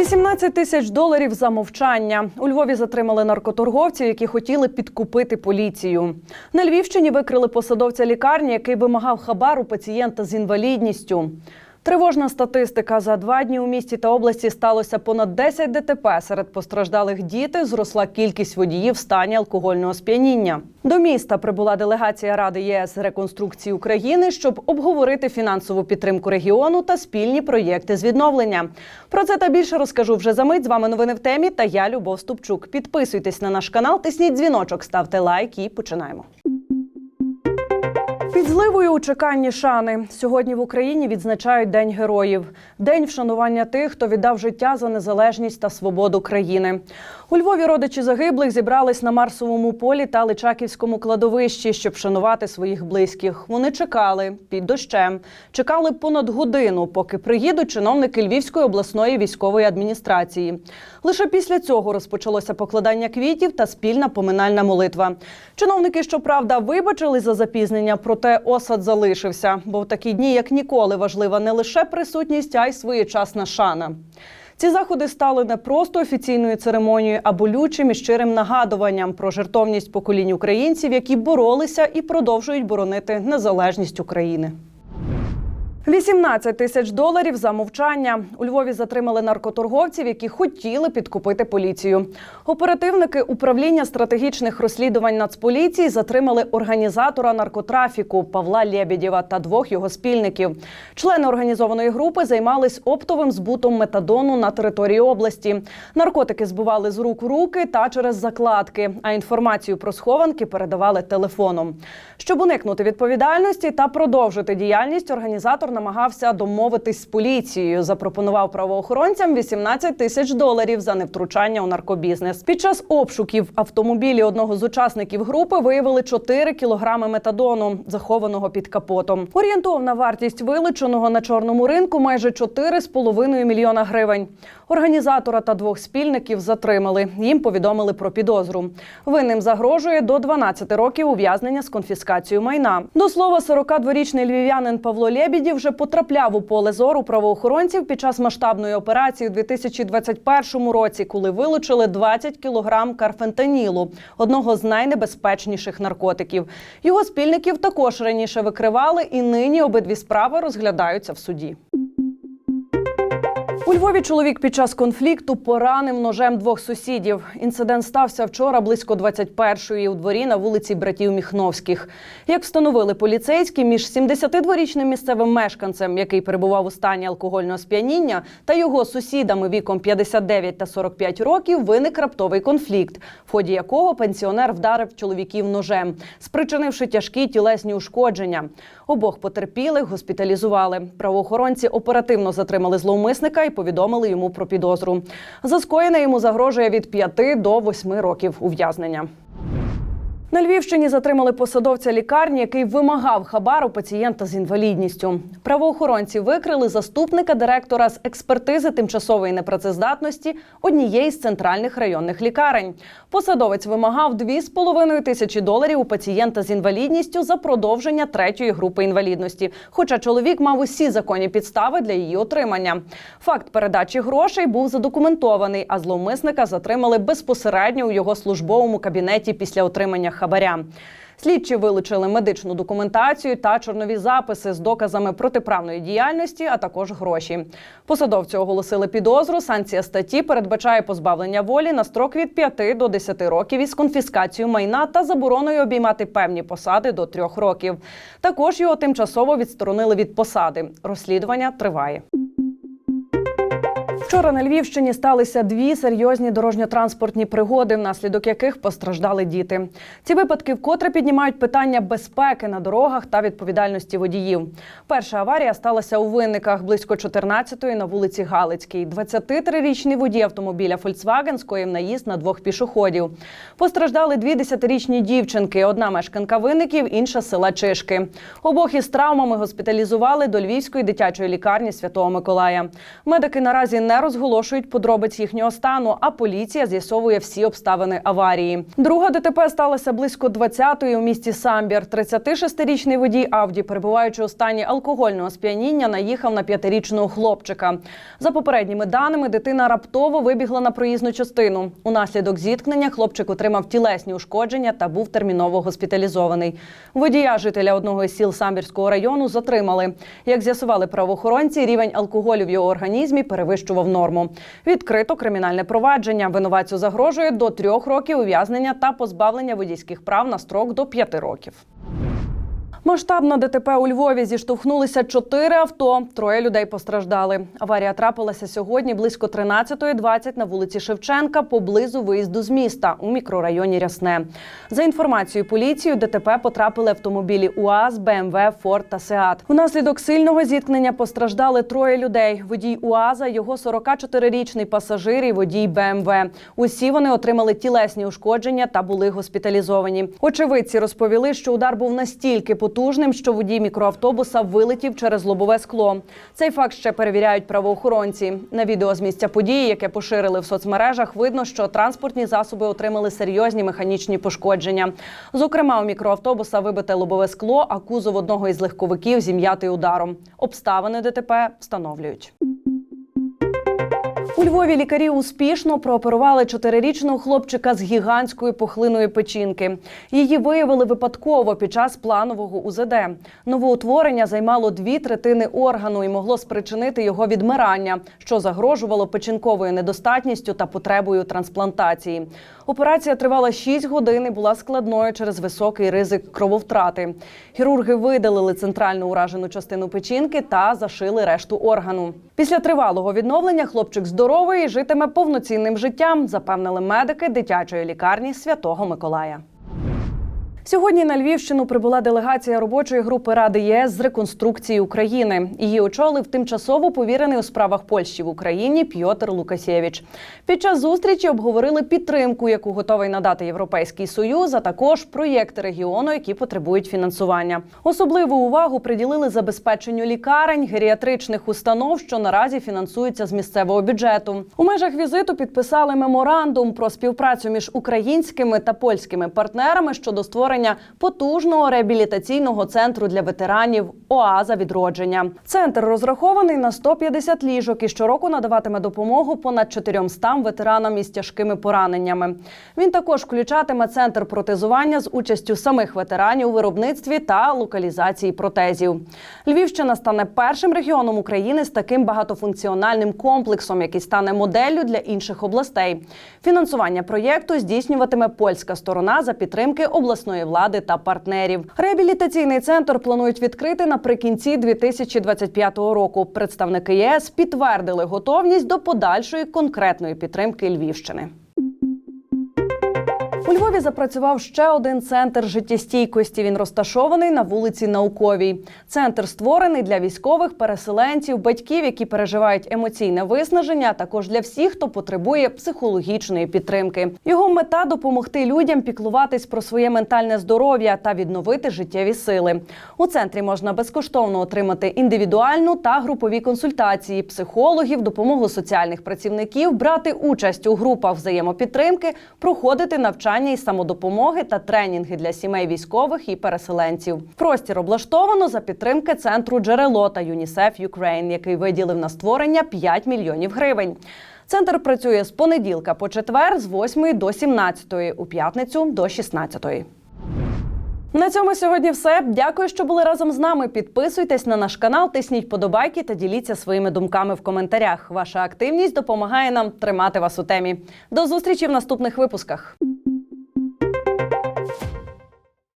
18 тисяч доларів за мовчання. У Львові затримали наркоторговців, які хотіли підкупити поліцію. На Львівщині викрили посадовця лікарні, який вимагав хабар у пацієнта з інвалідністю. Тривожна статистика за два дні у місті та області сталося понад 10 ДТП. Серед постраждалих діти зросла кількість водіїв в стані алкогольного сп'яніння. До міста прибула делегація Ради ЄС реконструкції України, щоб обговорити фінансову підтримку регіону та спільні проєкти з відновлення. Про це та більше розкажу вже за мить. З вами новини в темі. Та я Любов Ступчук. Підписуйтесь на наш канал, тисніть дзвіночок, ставте лайк і починаємо. Під зливою у чеканні шани сьогодні в Україні відзначають День героїв, день вшанування тих, хто віддав життя за незалежність та свободу країни. У Львові родичі загиблих зібрались на Марсовому полі та Личаківському кладовищі, щоб вшанувати своїх близьких. Вони чекали під дощем, чекали понад годину, поки приїдуть чиновники Львівської обласної військової адміністрації. Лише після цього розпочалося покладання квітів та спільна поминальна молитва. Чиновники, щоправда, вибачили за запізнення, проте осад залишився, бо в такі дні, як ніколи, важлива не лише присутність, а й своєчасна шана. Ці заходи стали не просто офіційною церемонією, а болючим і щирим нагадуванням про жертовність поколінь українців, які боролися і продовжують боронити незалежність України. 18 тисяч доларів за мовчання. У Львові затримали наркоторговців, які хотіли підкупити поліцію. Оперативники управління стратегічних розслідувань Нацполіції затримали організатора наркотрафіку Павла Лєбєдєва та двох його спільників. Члени організованої групи займались оптовим збутом метадону на території області. Наркотики збували з рук в руки та через закладки, а інформацію про схованки передавали телефоном. Щоб уникнути відповідальності та продовжити діяльність, організатор намагався домовитись з поліцією. Запропонував правоохоронцям 18 тисяч доларів за невтручання у наркобізнес. Під час обшуків автомобілі одного з учасників групи виявили 4 кілограми метадону, захованого під капотом. Орієнтовна вартість вилученого на чорному ринку майже 4,5 мільйона гривень. Організатора та двох спільників затримали. Їм повідомили про підозру. Винним загрожує до 12 років ув'язнення з конфіскацією майна. До слова, 42-річний львів'янин Павло Лєбідів вже потрапляв у поле зору правоохоронців під час масштабної операції у 2021 році, коли вилучили 20 кілограм карфентанілу, одного з найнебезпечніших наркотиків. Його спільників також раніше викривали, і нині обидві справи розглядаються в суді. У Львові чоловік під час конфлікту поранив ножем двох сусідів. Інцидент стався вчора близько 21-ї у дворі на вулиці братів Міхновських. Як встановили поліцейські, між 72-річним місцевим мешканцем, який перебував у стані алкогольного сп'яніння, та його сусідами віком 59 та 45 років виник раптовий конфлікт, в ході якого пенсіонер вдарив чоловіків ножем, спричинивши тяжкі тілесні ушкодження. Обох потерпілих госпіталізували. Правоохоронці оперативно затримали зловмисника і повідомили йому про підозру. За скоєне йому загрожує від 5 до 8 років ув'язнення. На Львівщині затримали посадовця лікарні, який вимагав хабар у пацієнта з інвалідністю. Правоохоронці викрили заступника директора з експертизи тимчасової непрацездатності однієї з центральних районних лікарень. Посадовець вимагав 2,5 тисячі доларів у пацієнта з інвалідністю за продовження третьої групи інвалідності. Хоча чоловік мав усі законні підстави для її отримання. Факт передачі грошей був задокументований, а зловмисника затримали безпосередньо у його службовому кабінеті після отримання хабаря. Слідчі вилучили медичну документацію та чорнові записи з доказами протиправної діяльності, а також гроші. Посадовцю оголосили підозру. Санкція статті передбачає позбавлення волі на строк від 5 до 10 років із конфіскацією майна та забороною обіймати певні посади до 3 років. Також його тимчасово відсторонили від посади. Розслідування триває. Вчора на Львівщині сталися дві серйозні дорожньо-транспортні пригоди, внаслідок яких постраждали діти. Ці випадки вкотре піднімають питання безпеки на дорогах та відповідальності водіїв. Перша аварія сталася у винниках близько 14-ї на вулиці Галицькій. 23-річний водій автомобіля Volkswagen скоїв наїзд на двох пішоходів. Постраждали дві десятирічні дівчинки: одна мешканка винників, інша села Чишки. Обох із травмами госпіталізували до Львівської дитячої лікарні Святого Миколая. Медики наразі не розголошують подробиць їхнього стану, а поліція з'ясовує всі обставини аварії. Друга ДТП сталася близько 20-ї у місті Самбір. 36-річний водій Авді, перебуваючи у стані алкогольного сп'яніння, наїхав на п'ятирічного хлопчика. За попередніми даними, дитина раптово вибігла на проїзну частину. Унаслідок зіткнення хлопчик отримав тілесні ушкодження та був терміново госпіталізований. Водія жителя одного із сіл Самбірського району затримали. Як з'ясували правоохоронці, рівень алкоголю в його організмі перевищував норму. Відкрито кримінальне провадження. Винуватцю загрожує до трьох років ув'язнення та позбавлення водійських прав на строк до п'яти років. Масштабно ДТП у Львові зіштовхнулися чотири авто. Троє людей постраждали. Аварія трапилася сьогодні близько 13.20 на вулиці Шевченка поблизу виїзду з міста у мікрорайоні Рясне. За інформацією поліції, ДТП потрапили автомобілі УАЗ, БМВ, Форд та Сеат. Внаслідок сильного зіткнення постраждали троє людей: водій УАЗа, його 44-річний пасажир і водій БМВ. Усі вони отримали тілесні ушкодження та були госпіталізовані. Очевидці розповіли, що удар був настільки потужним, що водій мікроавтобуса вилетів через лобове скло. Цей факт ще перевіряють правоохоронці. На відео з місця події, яке поширили в соцмережах, видно, що транспортні засоби отримали серйозні механічні пошкодження. Зокрема, у мікроавтобуса вибите лобове скло, а кузов одного із легковиків зім'ятий ударом. Обставини ДТП встановлюють. У Львові лікарі успішно прооперували чотирирічного хлопчика з гігантської пухлиної печінки. Її виявили випадково під час планового УЗД. Новоутворення займало дві третини органу і могло спричинити його відмирання, що загрожувало печінковою недостатністю та потребою трансплантації. Операція тривала 6 годин і була складною через високий ризик крововтрати. Хірурги видалили центральну уражену частину печінки та зашили решту органу. Після тривалого відновлення хлопчик здоровий і житиме повноцінним життям, запевнили медики дитячої лікарні Святого Миколая. Сьогодні на Львівщину прибула делегація робочої групи Ради ЄС з реконструкції України. Її очолив тимчасово повірений у справах Польщі в Україні Пьотр Лукасєвич. Під час зустрічі обговорили підтримку, яку готовий надати Європейський Союз, а також проєкти регіону, які потребують фінансування. Особливу увагу приділили забезпеченню лікарень, геріатричних установ, що наразі фінансуються з місцевого бюджету. У межах візиту підписали меморандум про співпрацю між українськими та польськими партнерами щодо створення потужного реабілітаційного центру для ветеранів ОАЗа відродження. Центр розрахований на 150 ліжок і щороку надаватиме допомогу понад 400 ветеранам із тяжкими пораненнями. Він також включатиме центр протезування з участю самих ветеранів у виробництві та локалізації протезів. Львівщина стане першим регіоном України з таким багатофункціональним комплексом, який стане моделлю для інших областей. Фінансування проєкту здійснюватиме польська сторона за підтримки обласної влади та партнерів. Реабілітаційний центр планують відкрити наприкінці 2025 року. Представники ЄС підтвердили готовність до подальшої конкретної підтримки Львівщини. Львові запрацював ще один центр життєстійкості. Він розташований на вулиці Науковій. Центр створений для військових переселенців, батьків, які переживають емоційне виснаження, а також для всіх, хто потребує психологічної підтримки. Його мета допомогти людям піклуватись про своє ментальне здоров'я та відновити життєві сили. У центрі можна безкоштовно отримати індивідуальну та групові консультації, психологів, допомогу соціальних працівників, брати участь у групах взаємопідтримки, проходити навчання із самодопомоги та тренінги для сімей військових і переселенців. Простір облаштовано за підтримки центру джерело та ЮНІСЕФ Юкрейн, який виділив на створення 5 мільйонів гривень. Центр працює з понеділка по четвер з 8 до 17, у п'ятницю до 16. На цьому сьогодні все. Дякую, що були разом з нами. Підписуйтесь на наш канал, тисніть подобайки та діліться своїми думками в коментарях. Ваша активність допомагає нам тримати вас у темі. До зустрічі в наступних випусках.